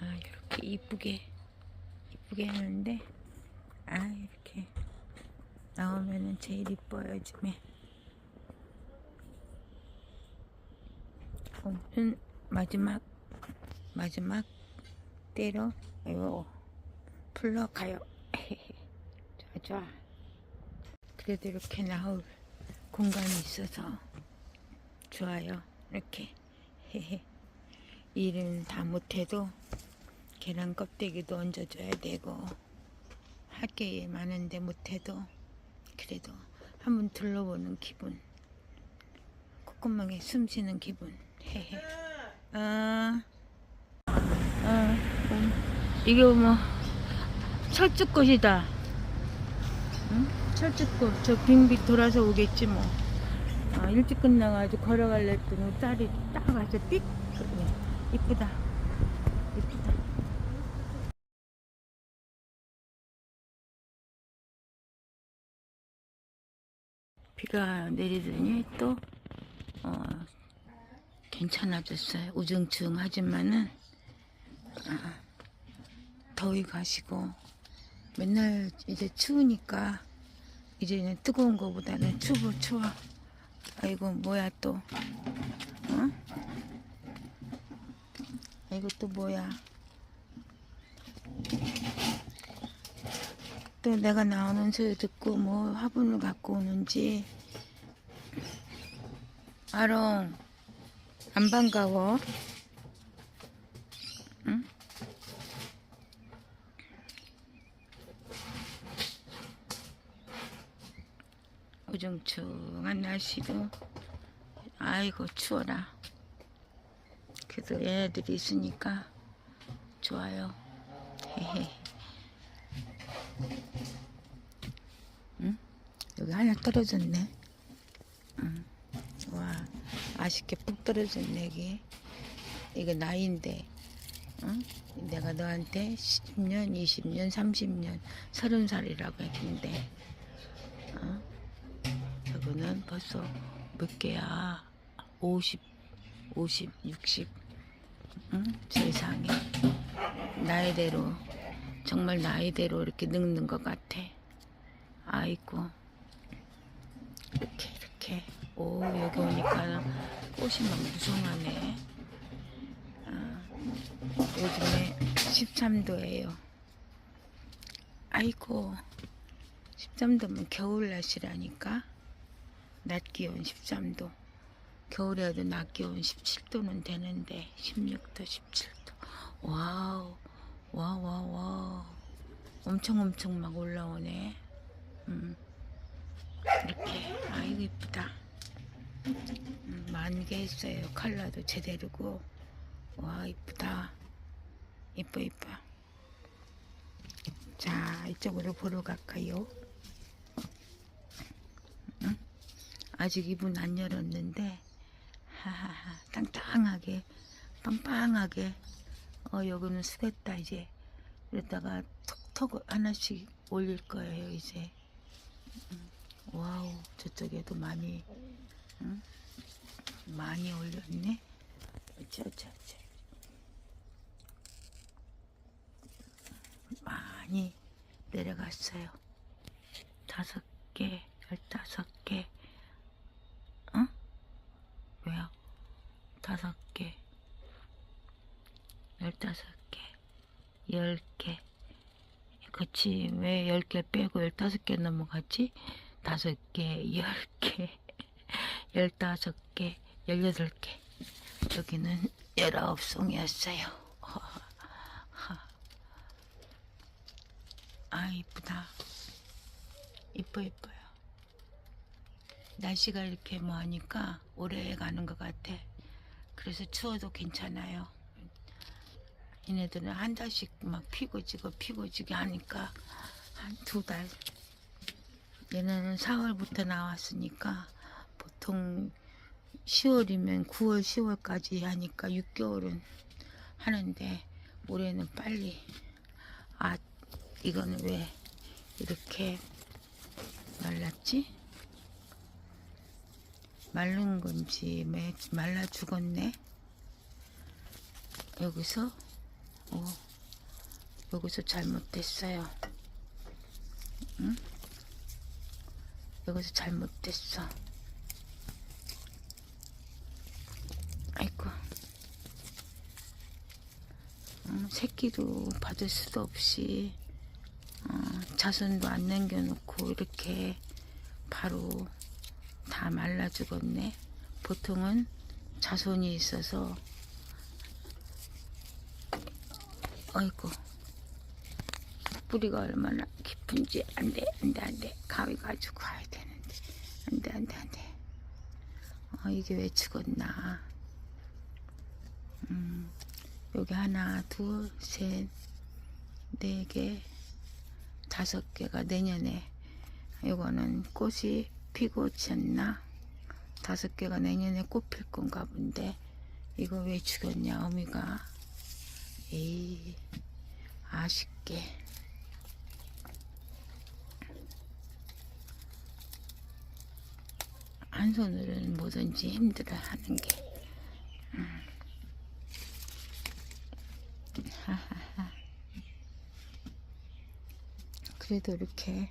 아 이렇게 이쁘게 이쁘게 하는데 아 이렇게 나오면은 제일 이뻐요 요즘에. 오늘은 마지막 마지막 때로 이거 풀러 가요. 좋아 좋아. 그래도 이렇게 나올 공간이 있어서 좋아요. 이렇게. 일은 다 못해도 계란 껍데기도 얹어줘야 되고 할 게 많은데 못해도 그래도 한번 둘러보는 기분. 콧구멍에 숨 쉬는 기분. 헤헤. 아, 아 음, 이게 뭐 철쭉꽃이다. 응? 철쭉꽃. 저 빙빙 돌아서 오겠지 뭐. 아, 일찍 끝나가지고 걸어갈래 했더니 딸이 딱 와서 삑 이쁘다 비가 내리더니 또 어, 괜찮아졌어요. 우중충 하지만은 아, 더위 가시고 맨날 이제 추우니까 이제는 뜨거운 거보다는 추워 추워. 아이고 뭐야 또. 어? 아이고 또 뭐야 또 내가 나오는 소리 듣고 뭐 화분을 갖고 오는지. 아롱 안 반가워? 응? 우중충한 날씨도 아이고 추워라. 그래도 얘네들이 있으니까 좋아요. 헤헤 응? 여기 하나 떨어졌네 응. 와 아쉽게 푹 떨어졌네 이게 이거 나이인데 응? 내가 너한테 10년 20년 30년 30살이라고 했는데 어? 저거는 벌써 몇 개야? 50, 50, 60. 응? 세상에. 나이대로, 정말 나이대로 이렇게 늙는 것 같아. 아이고. 이렇게, 이렇게. 오, 여기 오니까 꽃이 막 무성하네. 아, 요즘에 13도예요. 아이고. 13도면 겨울 날씨라니까. 낮 기온 13도. 겨울에도 낮 기온 17도는 되는데 16도, 17도. 와우, 와우, 와우, 와우. 엄청 엄청 막 올라오네. 음. 이렇게 아이고 이쁘다. 음, 만개 했어요. 컬러도 제대로고. 와 이쁘다. 이뻐 이뻐. 자 이쪽으로 보러 갈까요? 아직 입은 안 열었는데 하하하 땅땅하게 빵빵하게 어 여기는 쓰겠다 이제. 이러다가 톡톡 하나씩 올릴 거예요 이제. 음, 와우 저쪽에도 많이 응? 많이 올렸네. 어쩌저쩌 많이 내려갔어요. 다섯 개 열다섯 개. 어? 왜요? 다섯 개, 열다섯 개, 열 개. 그치, 왜 열 개 빼고 열다섯 개 넘어갔지? 다섯 개, 열 개, 열다섯 개, 열여덟 개. 여기는 열아홉 송이었어요. 아, 이쁘다. 이뻐, 이뻐요. 날씨가 이렇게 뭐 하니까 오래 가는 것 같아. 그래서 추워도 괜찮아요. 얘네들은 한 달씩 막 피고 지고 피고 지고 하니까 한 두 달. 얘네는 4월부터 나왔으니까 보통 10월이면 9월, 10월까지 하니까 6개월은 하는데 올해는 빨리. 아, 이거는 왜 이렇게 말랐지? 마른 건지 매- 말라 죽었네. 여기서 어, 여기서 잘못됐어요. 응? 여기서 잘못됐어. 아이고. 어, 새끼도 받을 수도 없이 어, 자손도 안 남겨놓고 이렇게 바로 다 말라 죽었네. 보통은 자손이 있어서 아이고. 뿌리가 얼마나 깊은지 안돼 안돼 안돼. 가위 가지고 가야 되는데. 안돼 안돼 안돼. 어, 이게 왜 죽었나? 음, 여기 하나 둘셋네 개 다섯 개가 내년에 이거는 꽃이 피고 졌나? 다섯 개가 내년에 꽃 필 건가 본데 이거 왜 죽였냐 어미가 에이 아쉽게 한 손으로는 뭐든지 힘들어 하는 게 음. 그래도 이렇게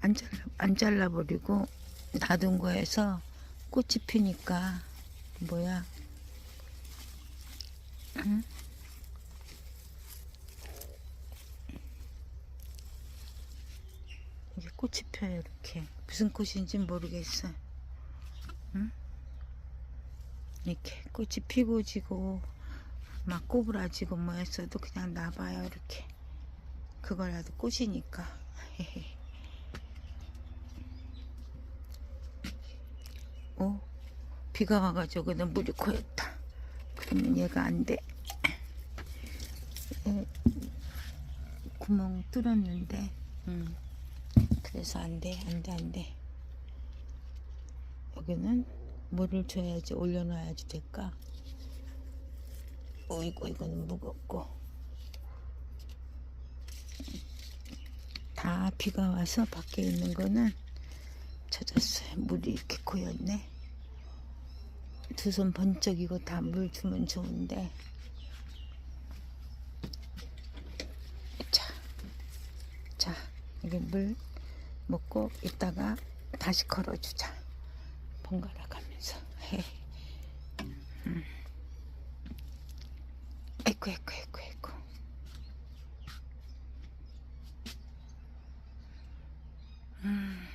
안 잘라 안 잘라버리고 놔둔 거에서 꽃이 피니까 뭐야 응? 이게 꽃이 펴요 이렇게. 무슨 꽃인지 모르겠어 응? 이렇게 꽃이 피고 지고 막 꼬부라지고 뭐 했어도 그냥 놔봐요 이렇게. 그거라도 꽃이니까. 오 비가 와가지고 그냥 물이 고였다. 그러면 얘가 안돼. 구멍 뚫었는데 음. 그래서 안 돼 안 돼 안 돼. 여기는 물을 줘야지 올려놔야지 될까? 어이구 이거는 무겁고. 다 비가 와서 밖에 있는 거는 젖었어요. 물이 이렇게 고였네. 두 손 번쩍 이고 다 물 주면 좋은데. 자, 자 여기 물 먹고 이따가 다시 걸어주자 번갈아 가면서 해. 음. 아이고 아이고 아이고 아이고 음.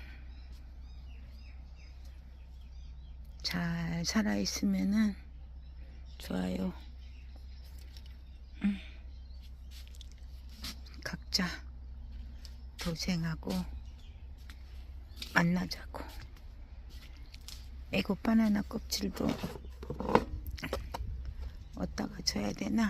잘 살아 있으면은 좋아요. 음. 각자 도생하고 만나자고. 에고 바나나 껍질도 어디다가 줘야 되나?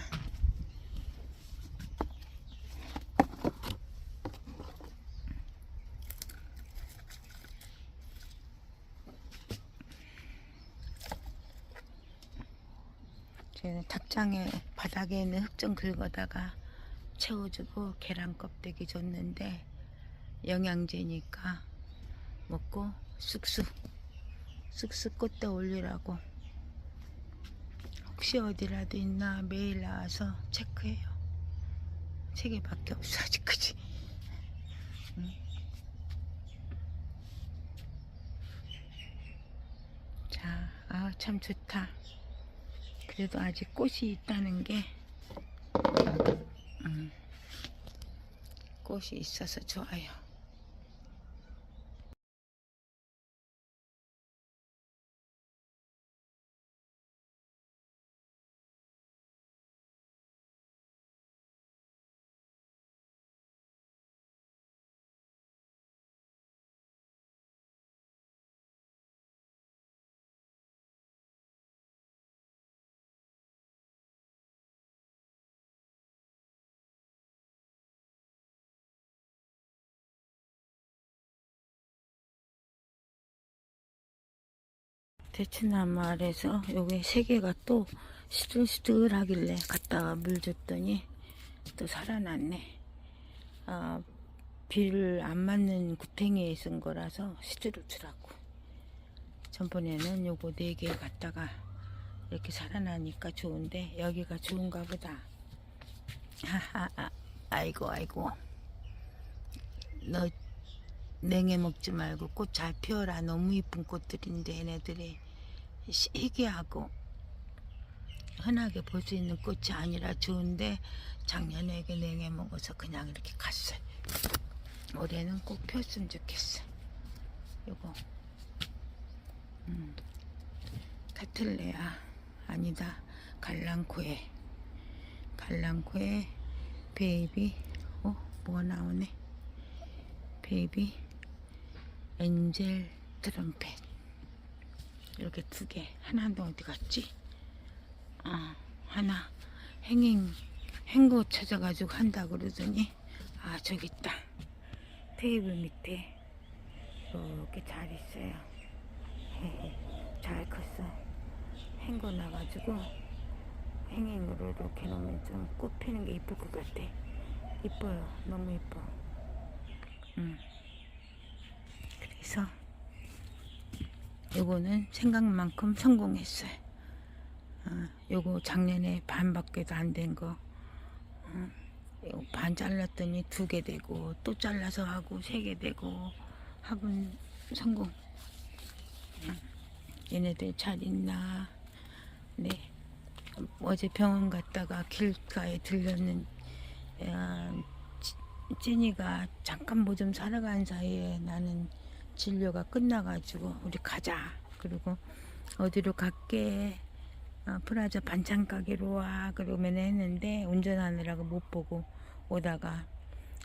저는 닭장에 바닥에 있는 흙좀 긁어다가 채워주고 계란 껍데기 줬는데 영양제니까 먹고 쑥쑥 쑥쑥 꽃대 올리라고 혹시 어디라도 있나 매일 나와서 체크해요 세 개밖에 없어 아직 그지 응. 자, 아, 참 좋다. 그래도 아직 꽃이 있다는 게, 음, 꽃이 있어서 좋아요. 대추나무 아래서 요게 세 개가 또 시들시들하길래 갖다가 물 줬더니 또 살아났네. 아, 비를 안 맞는 구탱이에 있은 거라서 시들어주라고. 전번에는 요거 네개 갖다가 이렇게 살아나니까 좋은데 여기가 좋은가 보다. 하하, 아이고 아이고. 너 냉해 먹지 말고 꽃 잘 피워라. 너무 이쁜 꽃들인데 얘네들이 시- 희귀하고 흔하게 볼 수 있는 꽃이 아니라 좋은데 작년에 이게 냉해 먹어서 그냥 이렇게 갔어요. 올해는 꼭 폈으면 좋겠어. 요거. 음, 카틀레아. 아니다. 갈랑코에. 갈랑코에 베이비. 어? 뭐가 나오네? 베이비. 엔젤 트럼펫 이렇게 두 개. 하나는 어디 갔지? 아 하나. 행잉 행거 찾아가지고 한다 그러더니 아 저기 있다. 테이블 밑에 이렇게 잘 있어요. 잘 컸어. 행거 나가지고 행잉으로 이렇게 놓으면 좀 꽃 피는 게 이쁠 것 같아. 이뻐요. 너무 이뻐. 음. 그래서 요거는 생각만큼 성공했어요 어, 요거 작년에 반밖에도 안 된 거. 어, 요반 잘랐더니 두 개 되고 또 잘라서 하고 세 개 되고 화분 성공. 음, 얘네들 잘 있나? 네. 어제 병원 갔다가 길가에 들렸는 찐이가 잠깐 뭐좀 사러 간 사이에 나는 진료가 끝나가지고 우리 가자. 그리고 어디로 갈게. 어, 프라자 반찬 가게로 와. 그러면 했는데 운전하느라고 못 보고 오다가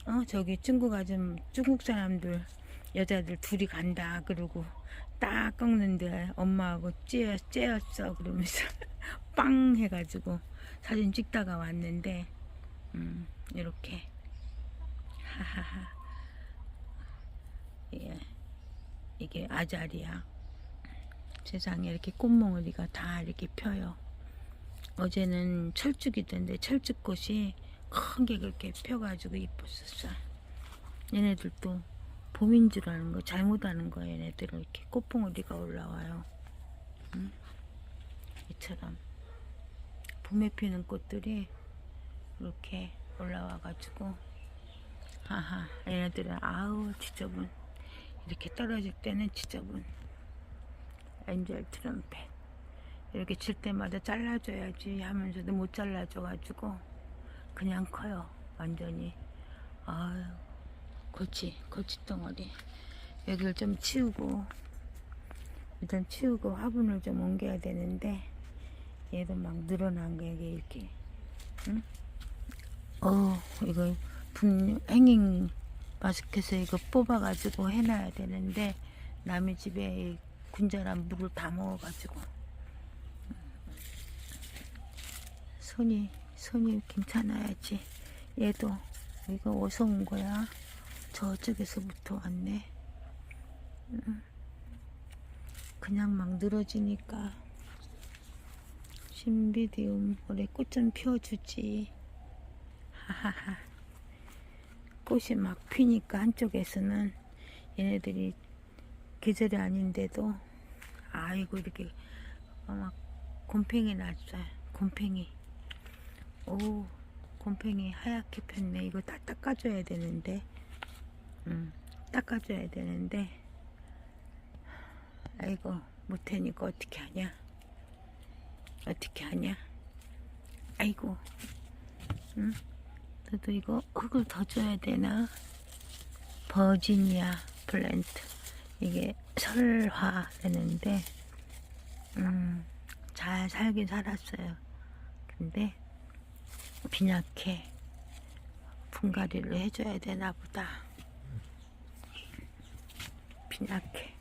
어 저기 중국 아줌 중국 사람들 여자들 둘이 간다. 그러고 딱 꺾는데 엄마하고 째였, 째였어. 그러면서 빵 해가지고 사진 찍다가 왔는데 음 이렇게. 하하하. 예 이게 아자리야 세상에 이렇게 꽃몽우리가 다 이렇게 펴요. 어제는 철쭉이던데 철쭉꽃이 큰 게 그렇게 펴가지고 이뻤었어. 얘네들도 봄인 줄 아는 거 잘못 아는 거야. 얘네들은 이렇게 꽃봉오리가 올라와요. 응? 이처럼 봄에 피는 꽃들이 이렇게 올라와가지고 하하 얘네들은 아우 지저분 이렇게 떨어질 때는 지저분 엔젤 트럼펫. 이렇게 칠 때마다 잘라줘야지 하면서도 못 잘라줘가지고 그냥 커요. 완전히. 아유 고치 고치 덩어리. 여기를 좀 치우고 일단 치우고 화분을 좀 옮겨야 되는데 얘도 막 늘어난 거 이게 이렇게 응? 어 이거 분 행잉 마스켓에 이거 뽑아가지고 해놔야 되는데 남의 집에 이 군자란 물을 다 먹어가지고. 손이 손이 괜찮아야지. 얘도 이거 어디서 온 거야? 저쪽에서부터 왔네. 음. 그냥 막 늘어지니까 신비디움 올해 꽃좀 피워주지. 하하하 꽃이 막 피니까 한쪽에서는 얘네들이 계절이 아닌데도 아이고 이렇게 어, 막 곰팽이 났어요 곰팽이. 오 곰팽이 하얗게 폈네. 이거 다 닦아줘야 되는데. 음 닦아줘야 되는데. 아이고 못하니까 어떻게 하냐? 어떻게 하냐? 아이고 응 너도 이거 흙을 더 줘야 되나 버지니아 플랜트 이게 설화 되는데 음, 잘 살긴 살았어요. 근데 빈약해 분갈이를 해줘야 되나 보다. 빈약해.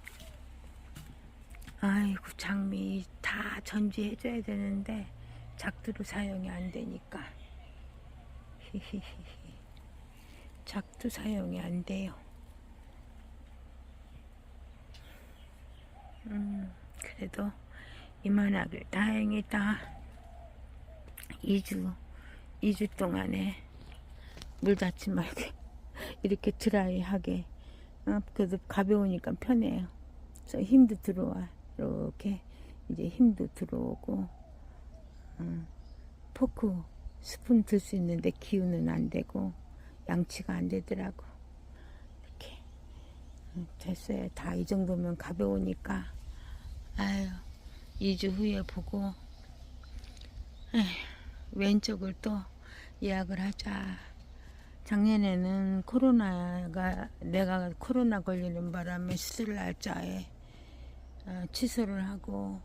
아이고 장미 다 전지해줘야 되는데 작두로 사용이 안 되니까 작두 사용이 안 돼요. 음, 그래도 이만하길 다행이다. 2주, 2주 동안에 물 닿지 말고 이렇게 드라이하게 어, 그래도 가벼우니까 편해요. 그래서 힘도 들어와. 이렇게 이제 힘도 들어오고 음, 포크 스푼 들 수 있는데 기운은 안 되고 양치가 안 되더라고. 이렇게 음, 됐어요. 다 이 정도면 가벼우니까 아유 2주 후에 보고 에휴, 왼쪽을 또 예약을 하자. 작년에는 코로나가 내가 코로나 걸리는 바람에 수술 날짜에 어, 취소를 하고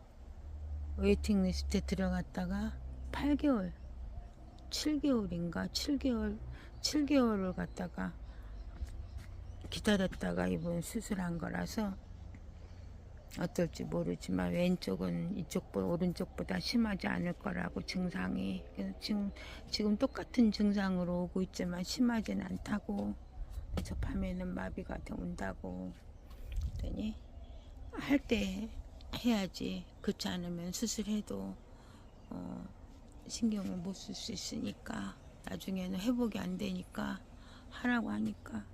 웨이팅 리스트에 들어갔다가 8개월, 7개월인가? 7개월, 7개월을 갔다가 기다렸다가 이번 수술한 거라서 어떨지 모르지만 왼쪽은 이쪽보다 오른쪽보다 심하지 않을 거라고 증상이 그래서 지금 지금 똑같은 증상으로 오고 있지만 심하진 않다고 그래서 밤에는 마비가 더 온다고 그랬더니 할 때 해야지. 그렇지 않으면 수술해도 어, 신경을 못 쓸 수 있으니까 나중에는 회복이 안 되니까 하라고 하니까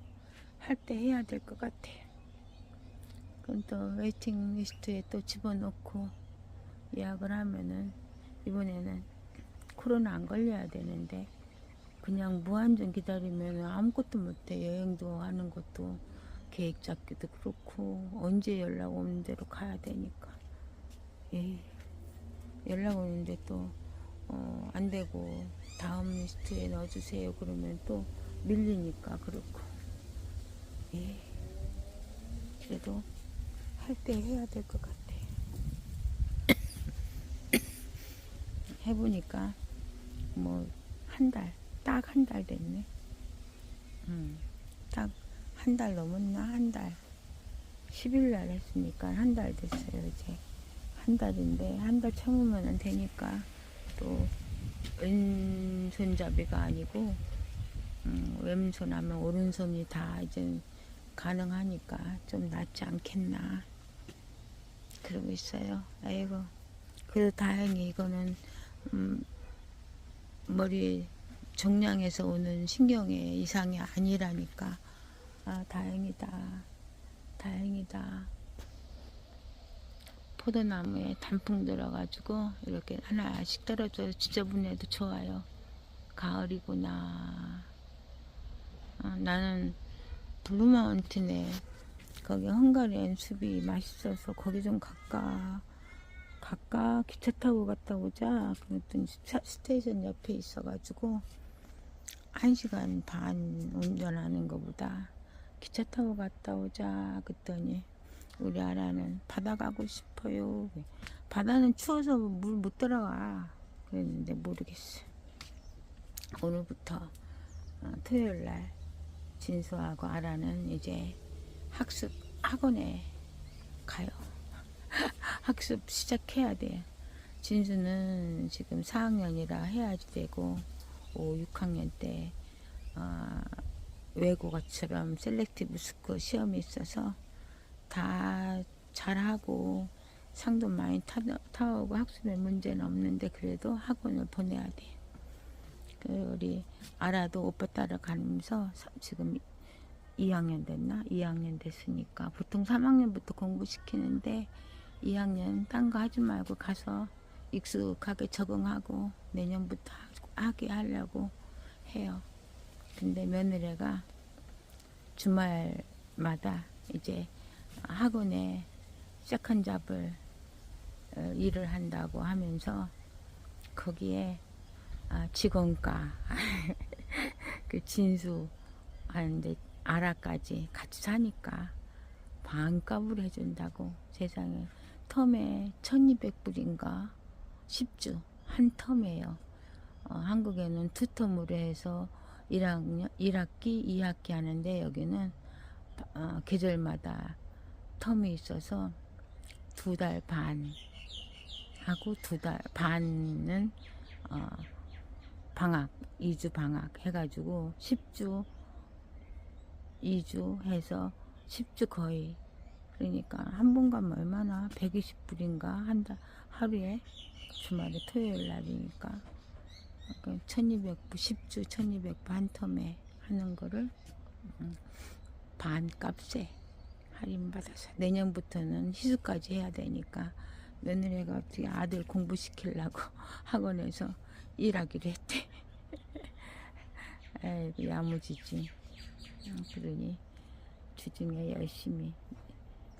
할 때 해야 될 것 같아. 그럼 또 웨이팅 리스트에 또 집어넣고 예약을 하면은 이번에는 코로나 안 걸려야 되는데 그냥 무한정 기다리면 아무것도 못해. 여행도 하는 것도 계획 잡기도 그렇고 언제 연락 오는 대로 가야 되니까. 에이, 연락 오는데 또 어, 안 되고 다음 리스트에 넣어주세요 그러면 또 밀리니까 그렇고 에이, 그래도 할 때 해야 될 것 같아. 해보니까 뭐 한 달, 딱 한 달 됐네. 음, 딱 한 달 넘었나 한 달. 10일 날 했으니까 한 달 됐어요 이제 한 달인데 한 달 참으면 되니까 또 왼손잡이가 아니고 음, 왼손 하면 오른손이 다 이제 가능하니까 좀 낫지 않겠나 그러고 있어요. 아이고 그래도 다행히 이거는 음, 머리 종양에서 오는 신경의 이상이 아니라니까. 아 다행이다. 다행이다 포도나무에 단풍 들어가지고 이렇게 하나씩 떨어져서 지저분해도 좋아요. 가을이구나. 어, 나는 블루마운틴에 거기 헝가리안 숲이 맛있어서 거기 좀 갈까 갈까? 기차 타고 갔다 오자. 그랬더니 차- 스테이션 옆에 있어가지고 한 시간 반 운전하는 것보다 기차 타고 갔다 오자 그랬더니 우리 아라는 바다 가고 싶어요 바다는 추워서 물 못 들어가 그랬는데 모르겠어 오늘부터 어, 토요일 날 진수하고 아라는 이제 학습 학원에 가요. 학습 시작해야 돼. 진수는 지금 4학년이라 해야지 되고 5, 6학년 때 어, 외국어처럼 셀렉티브 스코 시험이 있어서 다 잘하고 상도 많이 타, 타오고 학습에 문제는 없는데 그래도 학원을 보내야 돼. 그 우리 아라도 오빠 따라가면서 사- 지금 2학년 됐나? 2학년 됐으니까 보통 3학년부터 공부시키는데 2학년 딴 거 하지 말고 가서 익숙하게 적응하고 내년부터 하- 하게 하려고 해요. 근데 며느리가 주말마다 이제 학원에 세컨 잡을 어, 일을 한다고 하면서 거기에 아, 직원과 그 진수 하는데 아라까지 같이 사니까 반값을 해준다고 세상에 텀에 1200불인가 10주 한 텀이에요. 어, 한국에는 두 텀으로 해서 1학년, 1학기, 2학기 하는데 여기는 어, 계절마다 텀이 있어서 두 달 반 하고 두 달 반은 어, 방학, 2주 방학 해가지고 10주, 2주 해서 10주 거의. 그러니까 한 번 가면 얼마나 120불인가 한 달, 하루에 주말에 토요일 날이니까. 그러니까 1200불, 10주 1200불 한 텀에 하는 거를 음, 반 값에 할인받아서 내년부터는 희수까지 해야 되니까 며느리가 어떻게 아들 공부시키려고 학원에서 일하기로 했대. 에이구 야무지지. 음, 그러니 주중에 열심히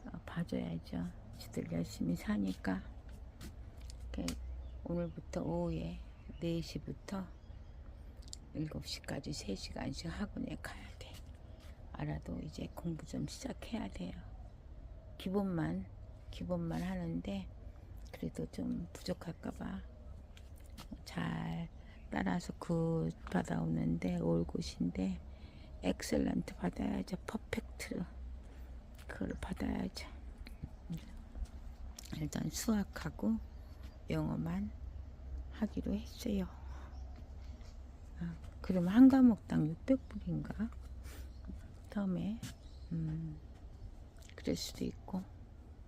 어, 봐줘야죠. 지들 열심히 사니까. 오늘부터 오후에 4시부터 7시까지 3시간씩 학원에 돼 알아도 이제 공부 좀 시작해야 돼요. 기본만 기본만 하는데 그래도 좀 부족할까봐 잘 따라서 굿 받아오는데 올굿인데 엑셀런트 받아야죠. 퍼펙트 그걸 받아야죠. 일단 수학하고 영어만 하기로 했어요. 아, 그러면 한 과목당 600불인가 처음에 음, 그럴 수도 있고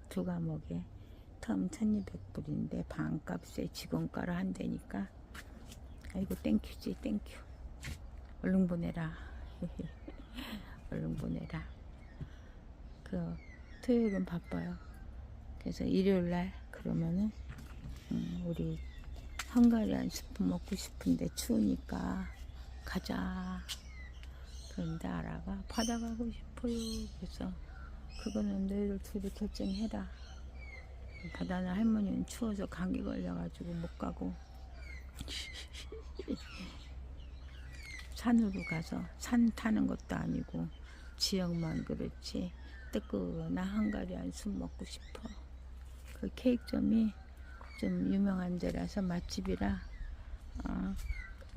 두 과목에 텀 1200불인데 반값에 직원가로 한다니까. 아이고 땡큐지 땡큐. 얼른 보내라. 얼른 보내라. 그 토요일은 바빠요. 그래서 일요일날 그러면은 음, 우리 헝가리안 스프 먹고 싶은데 추우니까 가자 그런데 알아가 바다 가고 싶어요. 그래서 그거는 너희들 둘이 결정해라. 바다는 할머니는 추워서 감기 걸려가지고 못 가고 산으로 가서 산 타는 것도 아니고 지역만 그렇지 뜨끈한 한가리안 술 먹고 싶어. 그 케이크점이 좀 유명한 데라서 맛집이라 어,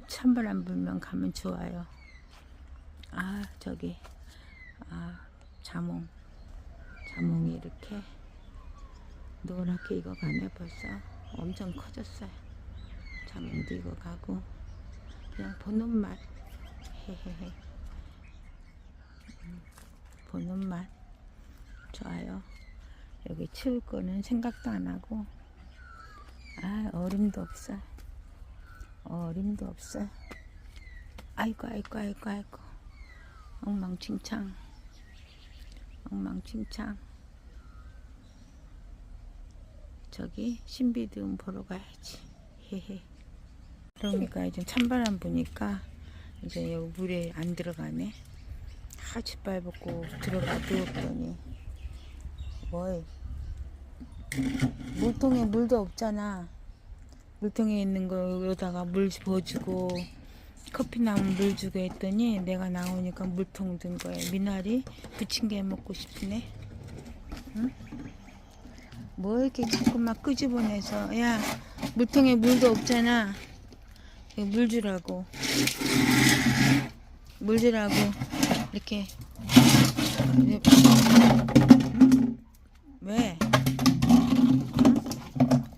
찬바람 불면 가면 좋아요 아 저기 아 자몽 자몽이 이렇게 노랗게 익어가네. 벌써 엄청 커졌어요. 자몽도 익어가고 그냥 보는 맛. 헤헤헤. 음, 보는 맛. 좋아요. 여기 치울 거는 생각도 안 하고. 아 어림도 없어 어림도 없어 아이고 아이고 아이고 아이고 엉망진창. 엉망진창. 저기 신비드움 보러 가야지. 헤헤. 그러니까 이제 찬바람 부니까 이제 물에 안 들어가네. 다 짓밟고 들어가 누웠더니. 뭘 물통에 물도 없잖아. 물통에 있는 거에다가 물 부어주고 커피 나면 물 주고 했더니 내가 나오니까 물통 든 거야 미나리 부침개 먹고 싶으네 응? 뭐 이렇게 자꾸 막 끄집어내서 야 물통에 물도 없잖아 물 주라고 물 주라고 이렇게 응? 왜? 응?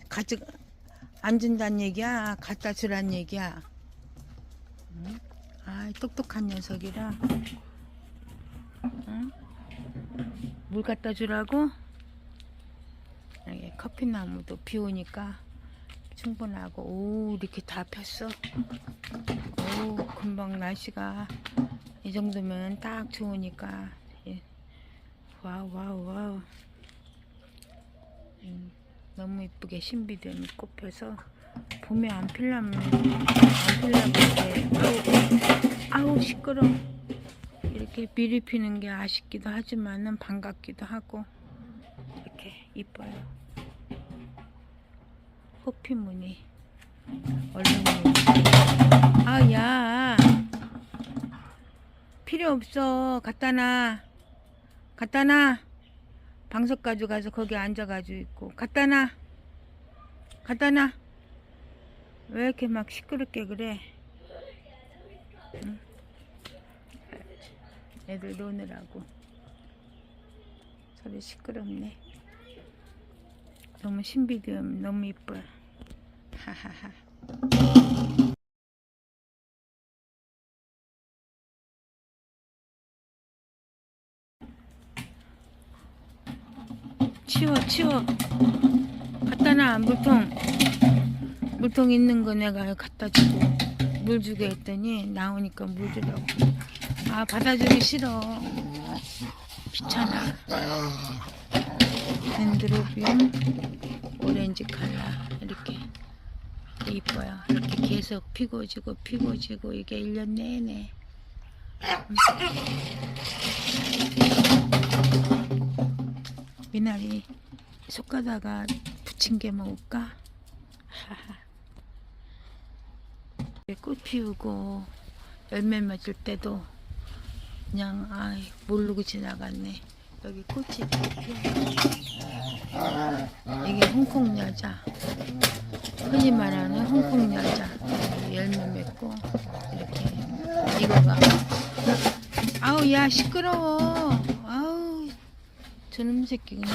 가져 안 준다는 얘기야 갖다 주란 얘기야 응? 아 똑똑한 녀석이라 응? 물 갖다 주라고? 여기 커피나무도 비 오니까 충분하고 오 이렇게 다 폈어 오 금방 날씨가 이 정도면 딱 좋으니까 예. 와우 와우 와우 음, 너무 이쁘게 신비된 꽃 펴서 봄에 안 필라면 안 필라면 아우, 아우 시끄러 이렇게 미리 피는 게 아쉽기도 하지만은 반갑기도 하고 이렇게 이뻐요. 호피무늬 얼룩무늬. 아, 야. 필요 없어. 갖다 놔. 갖다 놔. 방석 가져가서 거기 앉아가지고 있고. 갖다 놔. 갖다 놔. 왜 이렇게 막 시끄럽게 그래? 응? 애들 노느라고. 소리 시끄럽네. 너무 신비듬 너무 이뻐요. 하하하. 치워 치워. 갖다 놔 물통. 물통 있는 거 내가 갖다 주고 물 주게 했더니 나오니까 물 주라고. 아 받아주기 싫어. 귀찮아. 덴드로비움 오렌지 컬러 이렇게 이뻐요. 이렇게 계속 피고 지고 피고 지고 이게 1년 내내 미나리 속가다가 부침개 먹을까? 꽃 피우고 열매 맺을 때도 그냥 아이 모르고 지나갔네. 여기 꽃이. 이게 홍콩 여자. 흔히 말하는 홍콩 여자. 열매 맺고 이렇게 이거가 아우 야 시끄러워. 아우 저놈 새끼구나.